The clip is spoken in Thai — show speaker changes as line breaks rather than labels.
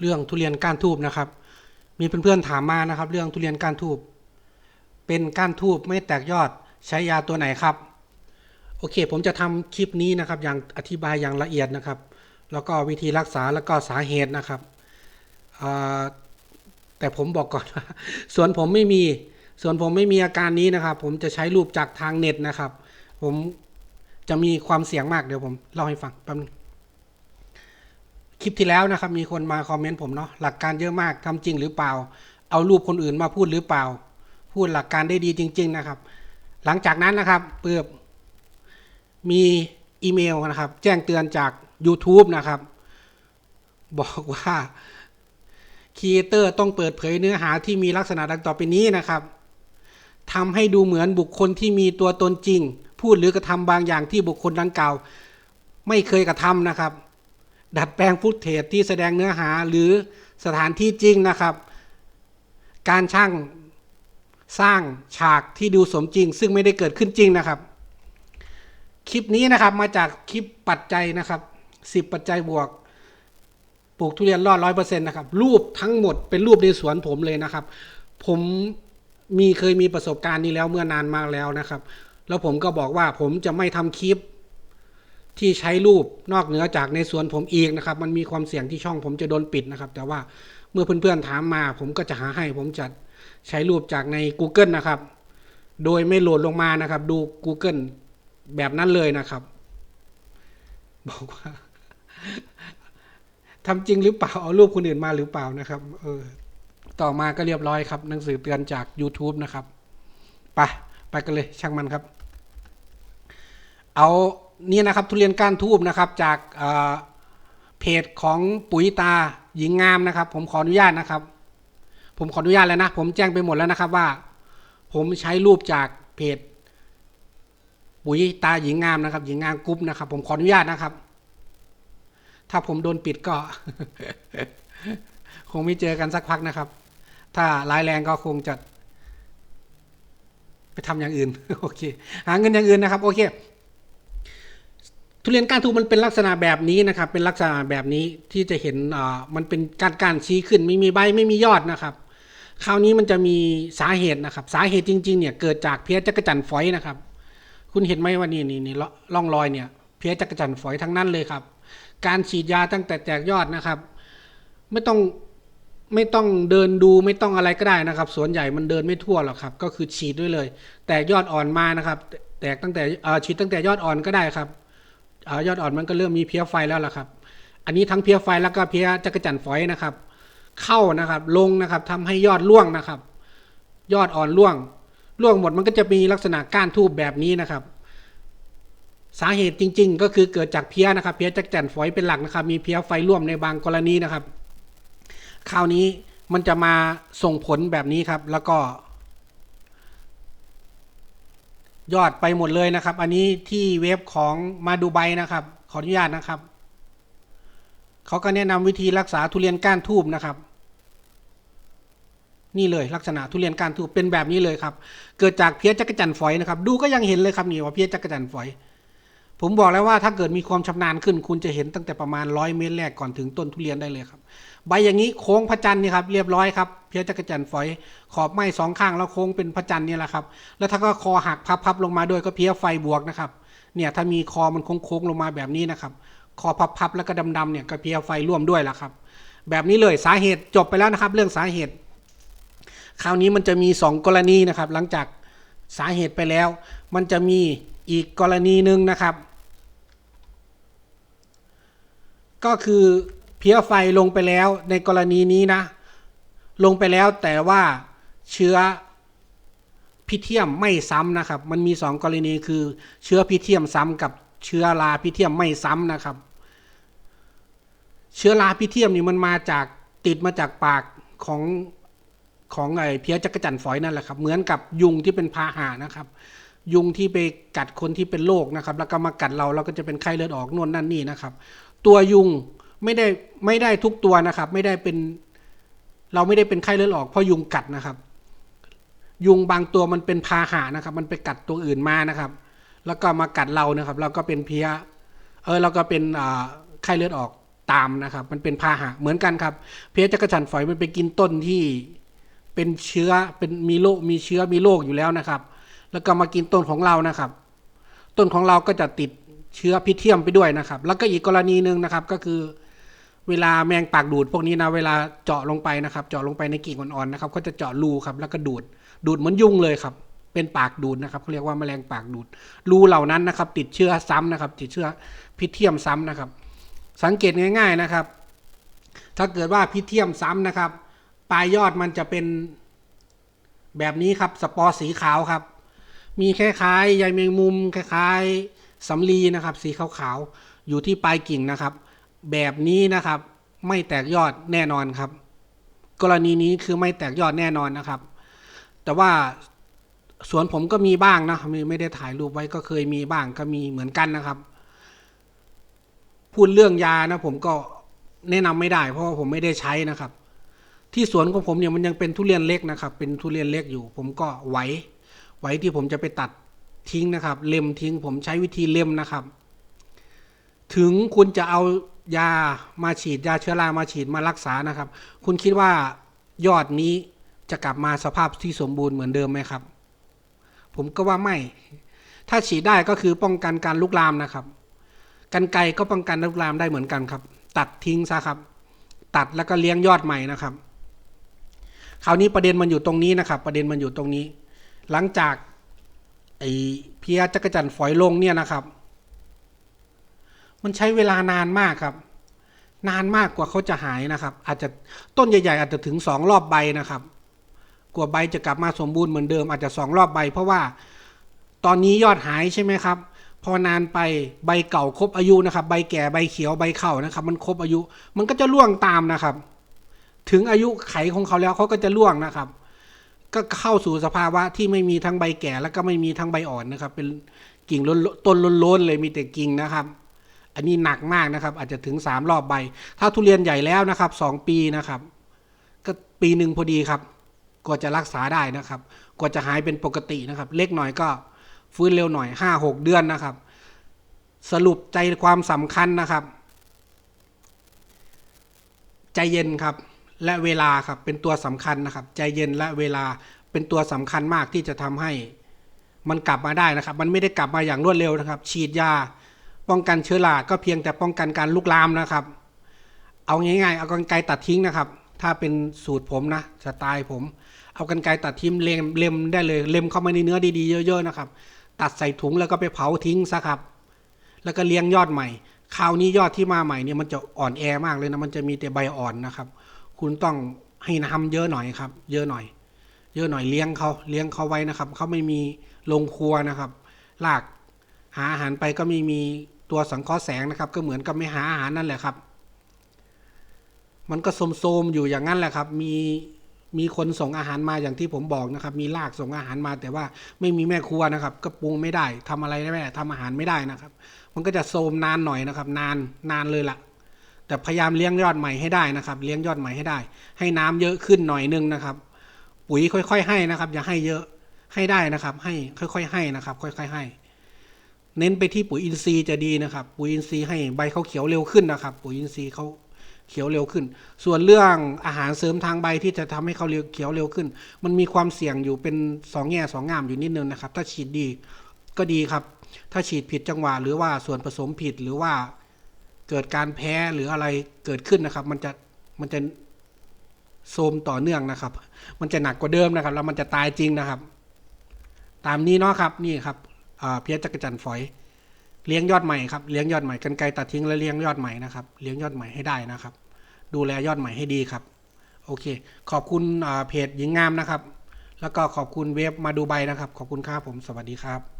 เรื่องทุเรียนก้านทูบนะครับ มีเพื่อนๆถามมานะครับ เรื่องทุเรียนก้านทูบเป็นก้านทูบไม่แตกยอดใช้ยาตัวไหนครับ โอเค ผมจะทำคลิปนี้นะครับ อย่างอธิบายอย่างละเอียดนะครับ แล้วก็วิธีรักษาแล้วก็สาเหตุนะครับแต่ผมบอกก่อนส่วนผมไม่มีส่วนผมไม่มีอาการนี้นะครับ ผมจะใช้รูปจากทางเน็ตนะครับ ผมจะมีความเสี่ยงมากเดี๋ยวผมเล่าให้ฟังแป๊บนึง คลิปที่แล้วนะครับมีคนมาคอมเมนต์ผมเนาะหลักการเยอะมากทำจริงหรือเปล่า เอารูปคนอื่นมาพูดหรือเปล่า พูดหลักการได้ดีจริง ๆ นะครับ หลังจากนั้นนะครับเปิบมีอีเมลนะครับ แจ้งเตือนจาก YouTube นะครับ บอกว่าครีเอเตอร์ต้องเปิดเผยเนื้อหาที่มีลักษณะดังต่อไปนี้นะครับทำให้ดูเหมือนบุคคลที่มีตัวตนจริง พูดหรือกระทำบางอย่างที่บุคคลดังกล่าว ไม่เคยกระทำนะครับ ดัดแปลงฟุตเทจที่แสดงเนื้อหาหรือสถานที่จริงนะครับ การช่างสร้างฉากที่ดูสมจริง ซึ่งไม่ได้เกิดขึ้นจริงนะครับ คลิปนี้นะครับมาจากคลิปปัจจัยนะครับสิบปัจจัยบวกปลูกทุเรียนรอดร้อยเปอร์เซ็นต์นะครับ รูปทั้งหมดเป็นรูปในสวนผมเลยนะครับ ผมมีเคยมีประสบการณ์นี้แล้วเมื่อนานมากแล้วนะครับ แล้วผมก็บอกว่าผมจะไม่ทำคลิป ที่ใช้รูปนอกเหนือจากในสวนผมเองนะครับ มันมีความเสี่ยงที่ช่องผมจะโดนปิดนะครับ แต่ว่าเมื่อเพื่อนๆถามมาผมก็จะหาให้ผมจะใช้รูปจากใน Google นะครับ โดยไม่โหลดลงมานะครับ ดู Google แบบนั้นเลยนะครับ บอกว่าทำจริงหรือเปล่าเอารูปคนอื่นมาหรือเปล่านะครับเออต่อมาก็เรียบร้อยครับ หนังสือเตือนจาก YouTube นะครับ ไป ไปกันเลยช่างมันครับ เอา นี่นะครับทุเรียนก้านทูบนะครับจากเเพจของปุ๋ยตาหญิงงามนะครับ ผมขออนุญาตนะครับ ผมขออนุญาตแล้วนะ ผมแจ้งไปหมดแล้วนะครับว่า ผมใช้รูปจากเพจปุ๋ยตาหญิงงามนะครับ หญิงงามกรุ๊ปนะครับ ผมขออนุญาตนะครับ ถ้าผมโดนปิดก็ คงไม่เจอกันสักพักนะครับ ถ้าร้ายแรงก็คงจะ ไปทำอย่างอื่นโอเคหาเงินอย่างอื่นนะครับ โอเค ทุเรียนก้านทูบมันเป็นลักษณะแบบนี้นะครับ เป็นลักษณะแบบนี้ที่จะเห็นอ่ามันเป็นการการชี้ขึ้นไม่มีใบไม่มียอดนะครับ คราวนี้มันจะมีสาเหตุนะครับ สาเหตุจริงๆเนี่ยเกิดจากเพี้ยจักรจันฝอยนะครับ คุณเห็นไหมว่านี่นี่นี่ร่องรอยเนี่ยเพี้ยจักรจันฝอยทั้งนั้นเลยครับ การฉีดยาตั้งแต่แตกยอดนะครับ ไม่ต้องไม่ต้องเดินดูไม่ต้องอะไรก็ได้นะครับ สวนใหญ่มันเดินไม่ทั่วหรอกครับ ก็คือฉีดด้วยเลย แตกยอดอ่อนมานะครับ แตกตั้งแต่อ่อฉีดตั้งแต่ยอดอ่อนก็ได้ครับ ยอดอ่อนมันก็เริ่มมีเพี้ยไฟแล้วล่ะครับ อันนี้ทั้งเพี้ยไฟแล้วก็เพี้ยจักรจันทร์ฝอยนะครับ เข้านะครับลงนะครับทำให้ยอดร่วงนะครับ ยอดอ่อนร่วง ร่วงหมดมันก็จะมีลักษณะก้านทูบแบบนี้นะครับ สาเหตุจริง ๆ ก็คือเกิดจากเพี้ยนะครับ เพี้ยจักรจันทร์ฝอยเป็นหลักนะครับ มีเพี้ยไฟร่วมในบางกรณีนะครับ คราวนี้มันจะมาส่งผลแบบนี้ครับ แล้วก็ ยอดไปหมดเลยนะครับ อันนี้ที่เว็บของมาดูไบนะครับ ขออนุญาตนะครับ เขาก็แนะนำวิธีรักษาทุเรียนก้านทูบนะครับ นี่เลยลักษณะทุเรียนก้านทูบเป็นแบบนี้เลยครับ เกิดจากเพี้ยจักรจันฝอยนะครับ ดูก็ยังเห็นเลยครับนี่ว่าเพี้ยจักรจันฝอย ผมบอกแล้วว่าถ้าเกิดมีความชำนาญขึ้น คุณจะเห็นตั้งแต่ประมาณร้อยเมตรแรกก่อนถึงต้นทุเรียนได้เลยครับ ใบอย่างนี้โค้งพระจันทร์นี่ครับเรียบร้อยครับเพี้ยจักรจันทร์ฝอยขอบไม้สองข้างแล้วโค้งเป็นพระจันทร์นี่แหละครับ แล้วถ้าก็คอหักพับๆลงมาด้วยก็เพี้ยไฟบวกนะครับ เนี่ยถ้ามีคอมันโค้งๆลงมาแบบนี้นะครับคอพับๆแล้วก็ดำๆเนี่ยก็เพี้ยไฟร่วมด้วยละครับ แบบนี้เลยสาเหตุจบไปแล้วนะครับ เรื่องสาเหตุ คราวนี้มันจะมีสองกรณีนะครับ หลังจากสาเหตุไปแล้ว มันจะมีอีกกรณีหนึ่งนะครับ ก็คือเพี้ยไฟลงไปแล้วในกรณีนี้นะ ลงไปแล้วแต่ว่าเชื้อพิเทียมไม่ซ้ำนะครับ มันมีสองกรณีคือเชื้อพิเทียมซ้ำกับเชื้อราพิเทียมไม่ซ้ำนะครับ เชื้อราพิเทียมนี่มันมาจากติดมาจากปากของของไอ้เพี้ยจักรจันฝอยนั่นแหละครับ เหมือนกับยุงที่เป็นพาหะนะครับ ยุงที่ไปกัดคนที่เป็นโรคนะครับ แล้วก็มากัดเราเราก็จะเป็นไข้เลือดออกนวลนั่นนี่นะครับ ตัวยุงไม่ได้ไม่ได้ทุกตัวนะครับ ไม่ได้เป็นเราไม่ได้เป็นไข้เลือดออกเพราะยุงกัดนะครับ ยุงบางตัวมันเป็นพาหะนะครับ มันไปกัดตัวอื่นมานะครับ แล้วก็มากัดเรานะครับ เราก็เป็นเพี้ยเออเราก็เป็นไข้เลือดออกตามนะครับ มันเป็นพาหะเหมือนกันครับ เพี้ยจักรจันฝอยมันไปกินต้นที่เป็นเชื้อเป็นมีโรคมีเชื้อมีโรคอยู่แล้วนะครับ แล้วก็มากินต้นของเรานะครับ ต้นของเราก็จะติด เชื้อพิเทียมไปด้วยนะครับ แล้วก็อีกกรณีหนึ่งนะครับก็คือ เวลาแมงปากดูดพวกนี้นะเวลาเจาะลงไปนะครับ เจาะลงไปในกิ่งอ่อนๆนะครับก็จะเจาะรูครับแล้วก็ดูดดูดเหมือนยุงเลยครับ เป็นปากดูดนะครับเขาเรียกว่าแมลงปากดูดรูเหล่านั้นนะครับ ติดเชื้อซ้ำนะครับ ติดเชื้อพิเทียมซ้ำนะครับ สังเกตง่าย ๆนะครับ ถ้าเกิดว่าพิเทียมซ้ำนะครับ ปลายยอดมันจะเป็นแบบนี้ครับสปอร์สีขาวครับ มีคล้ายๆใยแมงมุมคล้ายๆ สำลีนะครับ สีขาวๆ อยู่ที่ปลายกิ่งนะครับ แบบนี้นะครับ ไม่แตกยอดแน่นอนครับ กรณีนี้คือไม่แตกยอดแน่นอนนะครับ แต่ว่าสวนผมก็มีบ้างนะไม่ไม่ได้ถ่ายรูปไว้ก็เคยมีบ้างก็มีเหมือนกันนะครับ พูดเรื่องยานะผมก็แนะนำไม่ได้เพราะว่าผมไม่ได้ใช้นะครับ ที่สวนของผมเนี่ยมันยังเป็นทุเรียนเล็กนะครับ เป็นทุเรียนเล็กอยู่ ผมก็ไหวไหวที่ผมจะไปตัด ทิ้งนะครับ เล็มทิ้งผมใช้วิธีเล็มนะครับ ถึงคุณจะเอายามาฉีดยาเชื้อรามาฉีดมารักษานะครับ คุณคิดว่ายอดนี้จะกลับมาสภาพที่สมบูรณ์เหมือนเดิมไหมครับ ผมก็ว่าไม่ ถ้าฉีดได้ก็คือป้องกันการลุกลามนะครับ กันไกก็ป้องกันลุกลามได้เหมือนกันครับ ตัดทิ้งซะครับ ตัดแล้วก็เลี้ยงยอดใหม่นะครับ คราวนี้ประเด็นมันอยู่ตรงนี้นะครับ ประเด็นมันอยู่ตรงนี้ หลังจาก ไอ้เพียจักรจันฝอยลงเนี่ยนะครับ มันใช้เวลานานมากครับ นานมากกว่าเขาจะหายนะครับ อาจจะต้นใหญ่ ๆ อาจจะถึงสองรอบใบนะครับ กว่าใบจะกลับมาสมบูรณ์เหมือนเดิมอาจจะสองรอบใบ เพราะว่าตอนนี้ยอดหายใช่ไหมครับ พอนานไปใบเก่าครบอายุนะครับ ใบแก่ใบเขียวใบเข่านะครับ มันครบอายุ มันก็จะร่วงตามนะครับ ถึงอายุไขของเขาแล้วเขาก็จะร่วงนะครับ ก็เข้าสู่สภาวะที่ไม่มีทั้งใบแก่ แล้วก็ไม่มีทั้งใบอ่อนนะครับ เป็นกิ่งล้นต้นล้นๆเลยมีแต่กิ่งนะครับ อันนี้หนักมากนะครับ อาจจะถึงสามรอบใบ ถ้าทุเรียนใหญ่แล้วนะครับสองปีนะครับ ก็ปีหนึ่งพอดีครับกว่าจะรักษาได้นะครับ กว่าจะหายเป็นปกตินะครับ เล็กหน่อยก็ฟื้นเร็วหน่อยห้าหกเดือนนะครับ สรุปใจความสำคัญนะครับ ใจเย็นครับ และเวลาครับเป็นตัวสำคัญนะครับ ใจเย็นและเวลาเป็นตัวสำคัญมากที่จะทำให้มันกลับมาได้นะครับ มันไม่ได้กลับมาอย่างรวดเร็วนะครับ ฉีดยา ป้องกันเชื้อราก็เพียงแต่ป้องกันการลุกลามนะครับ เอาง่ายๆ เอากรรไกรตัดทิ้งนะครับ ถ้าเป็นสูตรผมนะสไตล์ผม เอากรรไกรตัดทิ้งเล็มเล็มได้เลย เล็มเข้ามาในเนื้อดีๆเยอะๆนะครับ ตัดใส่ถุงแล้วก็ไปเผาทิ้งซะครับ แล้วก็เลี้ยงยอดใหม่ คราวนี้ยอดที่มาใหม่เนี่ยมันจะอ่อนแอมากเลยนะ มันจะมีแต่ใบอ่อนนะครับ คุณต้องให้น้ำเยอะหน่อยครับ เยอะหน่อย เยอะหน่อยเลี้ยงเขาเลี้ยงเขาไว้นะครับเขาไม่มีโรงครัวนะครับลากหาอาหารไปก็ไม่มีตัวสังเคราะห์แสงนะครับ ก็เหมือนกับไม่หาอาหารนั่นแหละครับ มันก็โสมๆอยู่อย่างนั้นแหละครับ มีมีคนส่งอาหารมาอย่างที่ผมบอกนะครับ มีลากส่งอาหารมาแต่ว่าไม่มีแม่ครัวนะครับ ก็ปรุงไม่ได้ทำอะไรไม่ได้ทำอาหารไม่ได้นะครับ มันก็จะโสมนานหน่อยนะครับ นานนานเลยล่ะ แต่พยายามเลี้ยงยอดใหม่ให้ได้นะครับ เลี้ยงยอดใหม่ให้ได้ ให้น้ำเยอะขึ้นหน่อยนึงนะครับ ปุ๋ยค่อยๆให้นะครับ อย่าให้เยอะให้ได้นะครับ ให้ค่อย ๆ ให้นะครับ ค่อย ๆให้ เน้นไปที่ปุ๋ยอินทรีย์จะดีนะครับ ปุ๋ยอินทรีย์ให้ใบเขาเขียวเร็วขึ้นนะครับ ปุ๋ยอินทรีย์เขาเขียวเร็วขึ้น ส่วนเรื่องอาหารเสริมทางใบที่จะทำให้เขาเร็วเขียวเร็วขึ้น มันมีความเสี่ยงอยู่เป็นสองแง่สองงามอยู่นิดนึงนะครับ ถ้าฉีดดีก็ดีครับ ถ้าฉีดผิดจังหวะหรือว่าส่วนผสมผิดหรือว่า เกิดการแพ้หรืออะไรเกิดขึ้นนะครับ มันจะมันจะโทมต่อเนื่องนะครับ มันจะหนักกว่าเดิมนะครับ แล้วมันจะตายจริงนะครับ ตามนี้เนาะครับนี่ครับเพียจักรจันทร์ฝอย เลี้ยงยอดใหม่ครับเลี้ยงยอดใหม่กันไกรตัดทิ้งแล้วเลี้ยงยอดใหม่นะครับเลี้ยงยอดใหม่ให้ได้นะครับ ดูแลยอดใหม่ให้ดีครับ โอเค ขอบคุณเพจหญิงงามนะครับ แล้วก็ขอบคุณเว็บมาดูใบนะครับ ขอบคุณครับผมสวัสดีครับ